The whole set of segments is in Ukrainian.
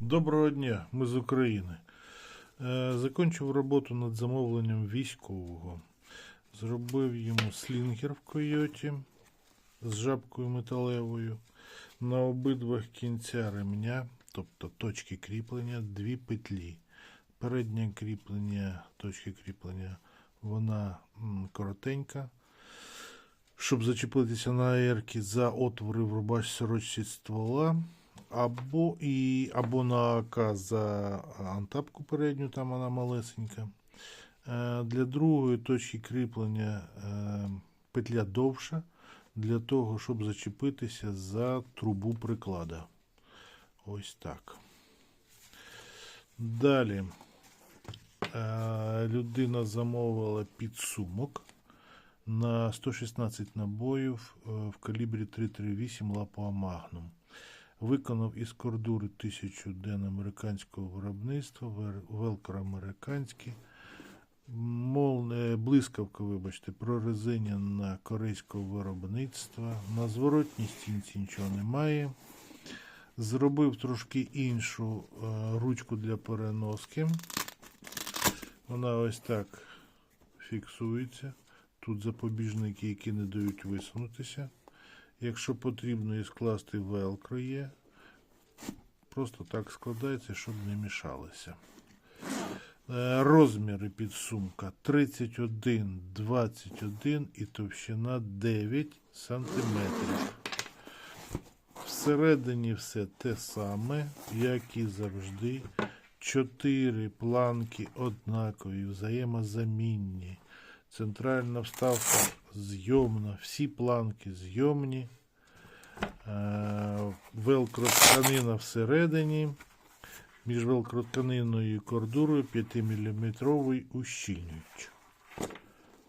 Доброго дня, ми з України. Е, Закінчив роботу над замовленням військового. Зробив йому слінгер в койоті з жабкою металевою. На обидвах кінця ремня, тобто точки кріплення, дві петлі. Переднє кріплення, точки кріплення, вона коротенька. Щоб зачепитися на аерки за отвори в рубашці сорочці ствола, або, і, або на АК за антапку передню, там вона малесенька. Е, Для другої точки кріплення е, петля довша, для того, щоб зачепитися за трубу приклада. Ось так. Далі е, людина замовила підсумок на 116 набоїв в калібрі 338 Лапуа Магнум. Виконав із кордури 1000 ден американського виробництва, велкро американський. Мол, блискавка, вибачте, прорезинена корейського виробництва. На зворотній стінці нічого немає. Зробив трошки іншу е, ручку для переноски. Вона ось так фіксується. Тут запобіжники, які не дають висунутися. Якщо потрібно і скласти велкро є, просто так складається, щоб не мішалося. Е, Розміри підсумка 31, 21 і товщина 9 сантиметрів. Всередині все те саме, як і завжди. Чотири планки однакові, взаємозамінні. Центральна вставка зйомна, всі планки зйомні. Е, Велкро тканина всередині. Між велкротканиною і кордурою 5-мм ущільнюючий.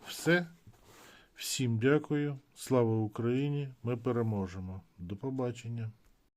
Все. Всім дякую. Слава Україні! Ми переможемо. До побачення.